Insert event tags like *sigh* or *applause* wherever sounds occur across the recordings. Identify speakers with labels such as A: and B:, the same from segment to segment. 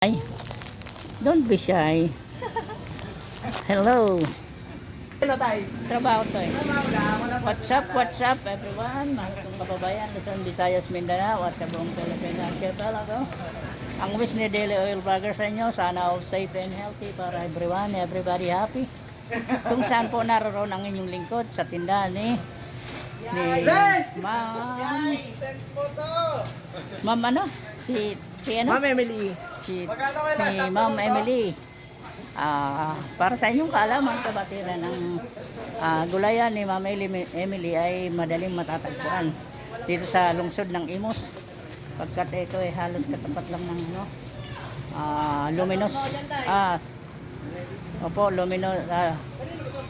A: Ay, don't be shy. Hello.
B: Hello.
A: Trabaho to eh. What's up, what's up everyone? Mga kababayan, Luzon, Visayas, Mindanao at sa buong Pilipinas. Talaga, ang wish ni Daily Oil Vlogger sa inyo, sana all safe and healthy para everyone, everybody happy. Kung saan po naroon ang inyong lingkod sa tindahan ni ni
B: Yes!
A: Ma'am. Ma'am ano? Si, si ano?
B: Ma'am Emily.
A: Si
B: Sakto
A: Ma'am? Emily. Ah, para sa inyong kaalaman, kabatiran ng ah, gulayan ni Ma'am Emily, Emily ay madaling matatagpuan dito sa lungsod ng Imos. Pagkat ito ay halos katapat lang ng ano, ah, luminous. Ah, opo, luminous, ah,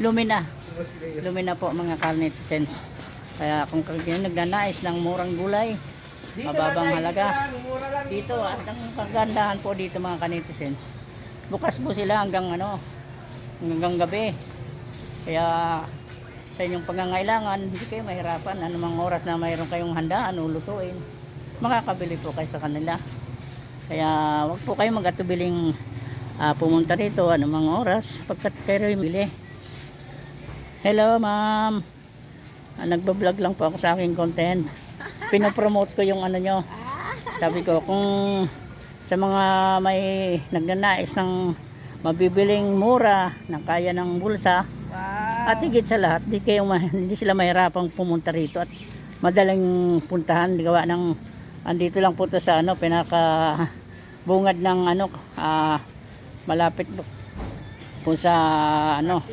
A: lumina. Lumina po mga carnitens. Kaya kung kayo nagnanais ng murang gulay, mababang halaga.
B: Dito
A: at ang kagandahan po dito mga kanitizens. Bukas po sila hanggang ano, hanggang gabi. Kaya sa inyong pangangailangan, hindi kayo mahirapan. Anumang oras na mayroon kayong handaan o lutuin, makakabili po kayo sa kanila. Kaya wag po kayo mag-atubiling ah, pumunta dito anumang oras pagkat kayo bili. Hello ma'am. Ah, nagbablog lang po ako sa aking content. Pinopromote ko yung ano nyo. Sabi ko, kung sa mga may nagnanais ng mabibiling mura na kaya ng bulsa, at higit sa lahat, di kayo ma- *laughs* hindi sila mahirapang pumunta rito at madaling puntahan gawa ng andito lang po to sa ano pinaka bungad ng ano ah, malapit po, sa ano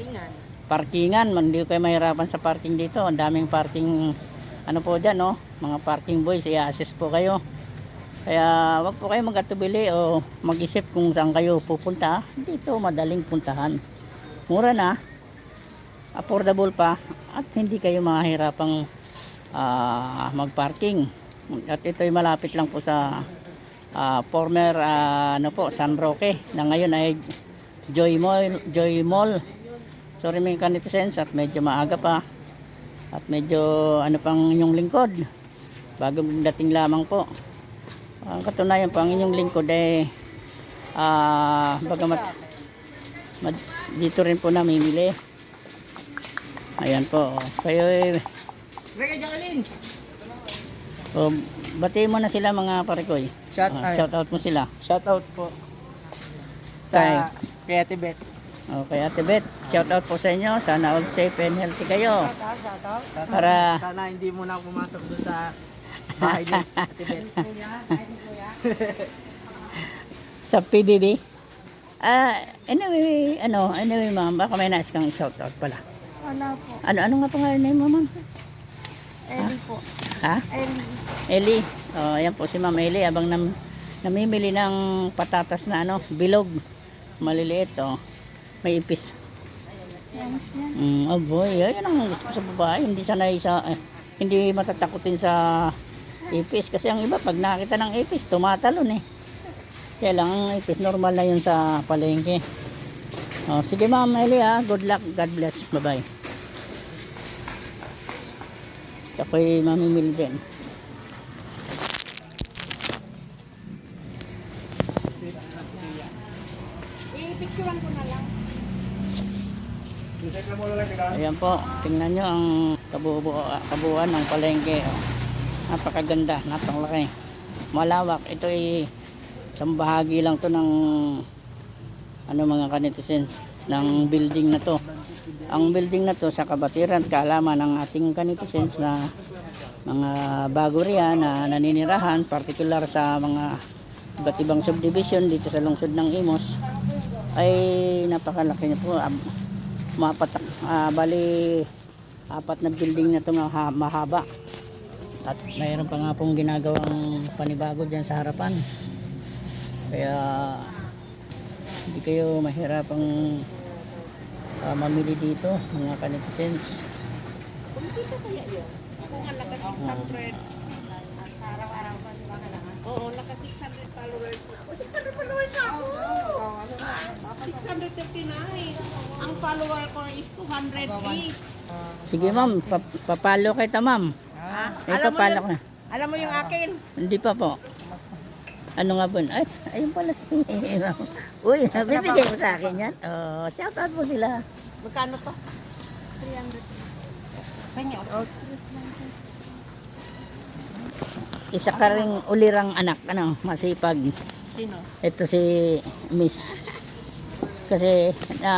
A: parkingan. man hindi kayo mahirapan sa parking dito. Ang daming parking ano po dyan no? Mga parking boys i-assist po kayo kaya wag po kayo mag-atubili o mag-isip kung saan kayo pupunta. Dito madaling puntahan. Mura na. Affordable pa. At hindi kayo mahirapang ah, mag-parking. At ito'y malapit lang po sa ah, former ah, ano po San Roque na ngayon ay Joy Mall Joy Mall. Sorry mga kanitizens at medyo maaga pa. At medyo ano pang inyong lingkod. Bagong dating lamang po ang katunayan po ang inyong lingkod ay ah bagamat mad- dito rin po namimili ayan po oh. kayo eh,
B: Reggae Jacqueline.
A: oh, batiin mo na sila mga parikoy
B: Shout
A: Ah,
B: out.
A: shout out mo sila
B: Shout out po. Sa kaya Tibet.
A: okay ate Bet shout out po sa inyo sana all safe and healthy kayo
B: Shout out.
A: Para-
B: Sana hindi mo na pumasok doon sa bahay ni *laughs* Tibet. *laughs*
A: sa PBB ah anyway ano anyway ma'am baka may nais kang shout out pala
C: Wala po.
A: ano ano nga pangalan name mo ma'am
C: Ellie po.
A: ha
C: Ellie.
A: Eli. Oh, ayan po si Ma'am Eli abang nam, namimili ng patatas na ano, bilog. Maliliit oh. May ipis.
C: Yan yan.
A: Mm, oh boy, ayan ang gusto ko sa babae. Hindi sanay sa, eh, hindi matatakutin sa ipis. Kasi ang iba, pag nakita ng ipis, tumatalon eh. Kaya lang, ang ipis, normal na yun sa palengke. Oh, sige Ma'am Eli ha, good luck, God bless. Bye-bye. Ako'y mamimili din.
C: I-picturean ko na lang.
A: Ayan po, tingnan nyo ang kabuo, kabuuan ng palengke. Oh. Napakaganda, napakalaki. Malawak. Ito ay isang bahagi lang to ng ano mga kanitizens ng building na to. Ang building na to sa kabatiran kaalaman ng ating kanitizens na mga bago riyan na naninirahan, particular sa mga iba't ibang subdivision dito sa lungsod ng Imos ay napakalaki na po. Ab- mapat ah, bali apat na building na maha- mahaba at mayroon pa nga pong ginagawang panibago dyan sa harapan kaya hindi kayo mahirapang ah, mamili dito mga kanitizens
C: Kung dito kaya yun? Kung nga naka 600. Oo, naka 600 followers. O, 600 followers na ako! 639. Ang follower ko is 203.
A: sige ma'am pa- papalo kita ma'am Eh papalo ko na
C: Alam mo yung akin?
A: hindi pa po Ano nga ba? Ay, ayun pala si *laughs* Uy, bibigay mo sa akin yan. Oh, shout out mo sila.
C: Magkano to? 300. Kanya.
A: Isa ka ring ulirang anak, ano, masipag.
C: sino?
A: Ito si Miss. Kasi na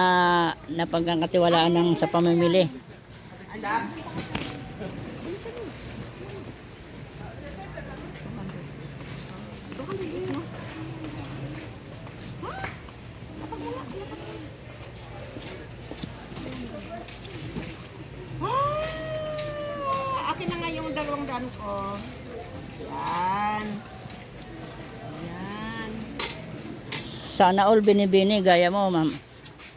A: napagkakatiwalaan ng sa pamimili.
C: Ah, akin na nga yung dalawang daan ko. Yan. Yan.
A: Sana all binibini gaya mo, ma'am.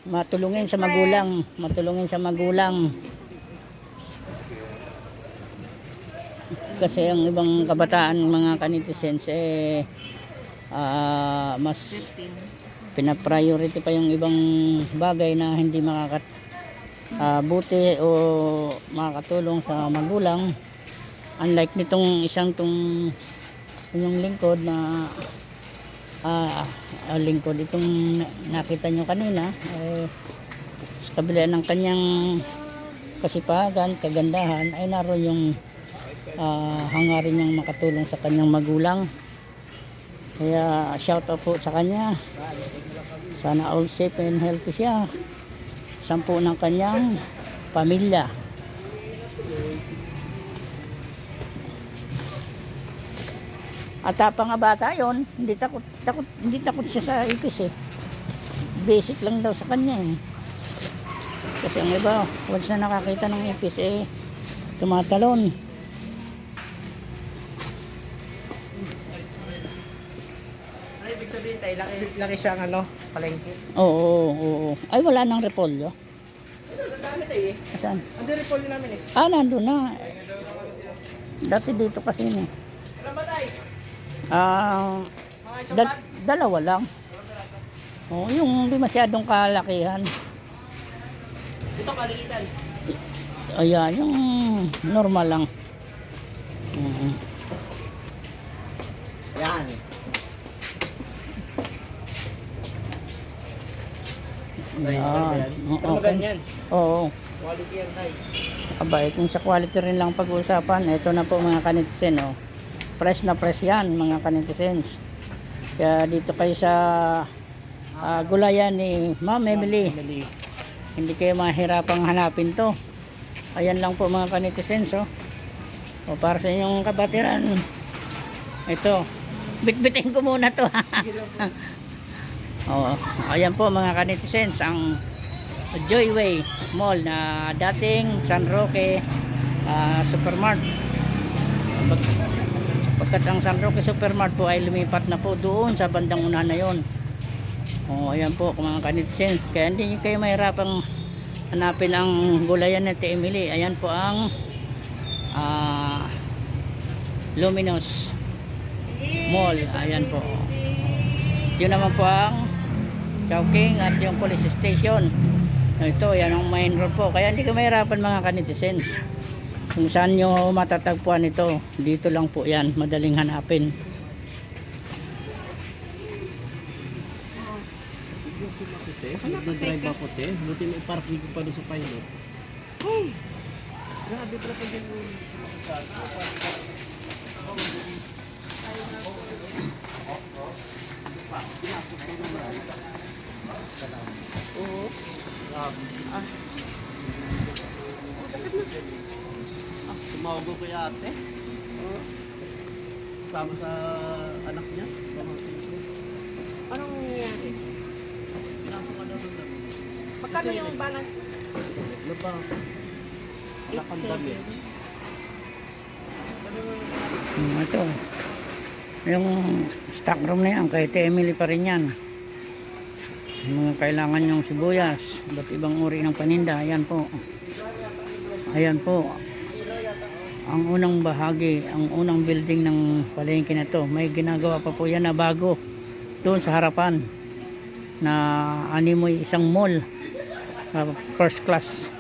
A: Matulungin sa magulang, matulungin sa magulang. Kasi ang ibang kabataan, mga kanitizens, eh, ah, mas
C: 15.
A: pinapriority pa yung ibang bagay na hindi makakat ah, buti o makakatulong sa magulang unlike nitong isang tong yung lingkod na ah, lingkod itong na- nakita nyo kanina eh, sa kabila ng kanyang kasipagan, kagandahan ay naroon yung ah, hangarin niyang makatulong sa kanyang magulang kaya shout out po sa kanya sana all safe and healthy siya. Sampu ng kanyang pamilya. At tapang nga bata yon, hindi takot, takot, hindi takot siya sa ipis eh. Basic lang daw sa kanya eh. Kasi ang iba, once na nakakita ng ipis eh, tumatalon.
B: Laki, laki siyang ano, palengke.
A: Oo, oo, oo. Ay, wala nang repolyo.
B: Tayo eh.
A: Saan?
B: Ang repolyo namin eh.
A: Ah, nandun na. Dati dito kasi yun eh.
B: Ilan ba tayo?
A: Ah, dal- dalawa lang. Oh, yung hindi masyadong kalakihan.
B: Ito kaliitan.
A: Ayan, yung normal lang. Ayan. Oo,
B: Pero
A: okay.
B: ganyan.
A: Oo.
B: Quality yan tayo.
A: Abay, kung sa quality rin lang pag-uusapan, ito na po mga kanitisen, oh. Fresh na fresh yan, mga kanitizens. Kaya dito kayo sa ah, gulayan ni Ma'am Emily.
B: Emily.
A: Hindi kayo mahirapang hanapin to. Ayan lang po mga kanitizens, oh. O para sa inyong kabatiran. Ito. Bitbitin ko muna to. *laughs* Oo. Ayan po mga kanitizens, ang Joyway Mall na dating San Roque ah, Supermart. Pag- Pagkat ang San Roque Supermart po ay lumipat na po doon sa bandang una na yon. Oh, ayan po mga kanitizens. Kaya hindi kayo mahirapang hanapin ang gulayan na Emily. Ayan po ang ah, Luminous Mall. Ayan po. Yun naman po ang Chowking at yung police station. Ito, yan ang main road po. Kaya hindi ka mahirapan mga kanitizens. Kung saan nyo matatagpuan ito, dito lang po yan. Madaling hanapin.
B: Nag-drive ako te. Buti may parking ko pa doon sa pilot. Grabe pala pag yung Oo. Ah. Ah, tumawag ko kay ate. Oo. Kasama sa anak niya.
C: Anong nangyayari?
B: Pinasok ka daw ng.
C: Magkano yung balance?
B: Ano ba? Anak ang dami.
A: Hmm, ito. Yung stock room na yan, kay Ate Emily pa rin yan. Mga kailangan yung sibuyas, iba't ibang uri ng paninda, ayan po. Ayan po. Ang unang bahagi, ang unang building ng palengke na to, may ginagawa pa po yan na bago. Doon sa harapan na animoy isang mall. uh, first class.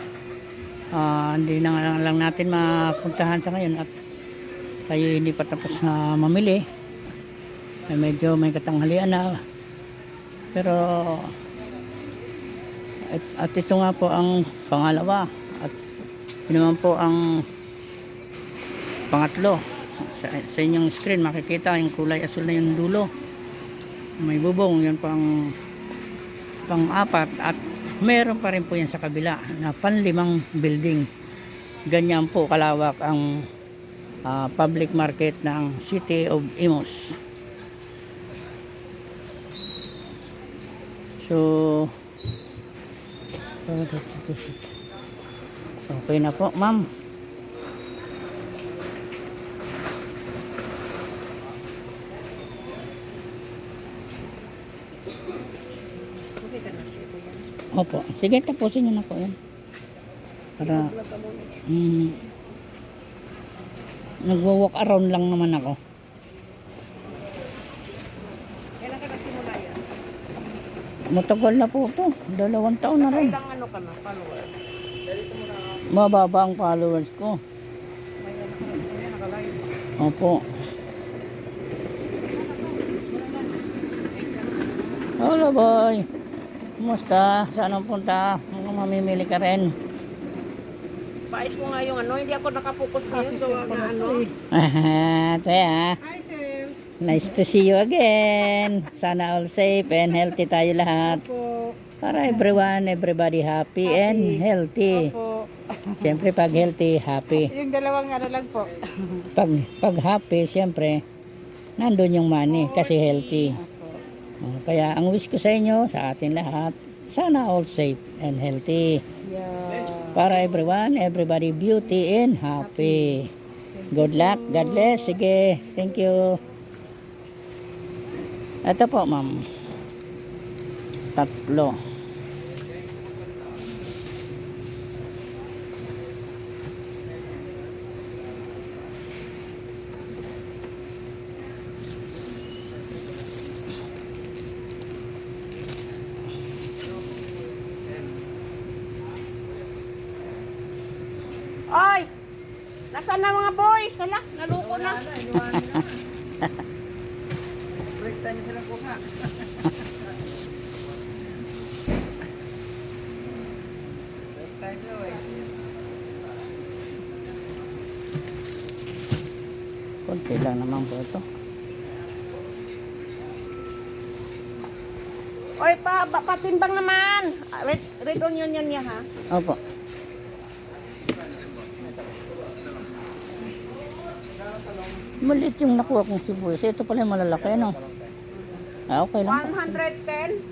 A: Ah, hindi na lang natin mapuntahan sa ngayon at tayo hindi pa tapos na mamili Ay medyo may katanghalian na. Pero at, at ito nga po ang pangalawa. At yun naman po ang pangatlo. Sa, sa inyong screen makikita yung kulay asul na yung dulo. May bubong, yan po ang pang-apat at meron pa rin po yan sa kabila na panlimang building. Ganyan po kalawak ang ah, public market ng City of Imus. So, okay na po, ma'am. Opo. Sige, tapusin niyo na po yan. Para, mm, nagwa-walk around lang naman ako.
C: Kailan ka nagsimula yan?
A: Matagal na po to. Dalawang taon na rin.
C: Kailang ano ka na, follower?
A: Mababa ang followers ko.
C: Na.
A: Opo. Hello boy. Kumusta? Saan ang punta? Mukhang mamimili ka rin.
C: Paayos mo nga yung ano, hindi ako nakapokus ngayon. Gawa nga ano.
A: Taya. *laughs*
C: Hi, Sim.
A: Nice to see you again. Sana all safe and healthy tayo lahat.
C: Po.
A: Para everyone, everybody happy, and healthy.
C: Po.
A: Siyempre pag healthy, happy.
C: Yung dalawang ano lang po.
A: Pag, pag happy, siyempre, nandun yung money kasi healthy. Oh, Kaya ang wish ko sa inyo, sa atin lahat, sana all safe and healthy.
C: Yeah.
A: Para everyone, everybody beauty and happy. Good luck, God bless. Sige, thank you. Ito po, ma'am. Tatlo.
C: Ay! Nasaan na mga boys? Hala, naluko na. *laughs* Nga. Break time daw eh.
A: Kunti lang naman po ito.
C: Oy, pa, ba, patimbang naman. Red, red onion yan niya, ha?
A: Opo. Maliit yung nakuha kong sibuyas. Ito pala yung malalaki, no? Ah, okay lang. po.
C: 110.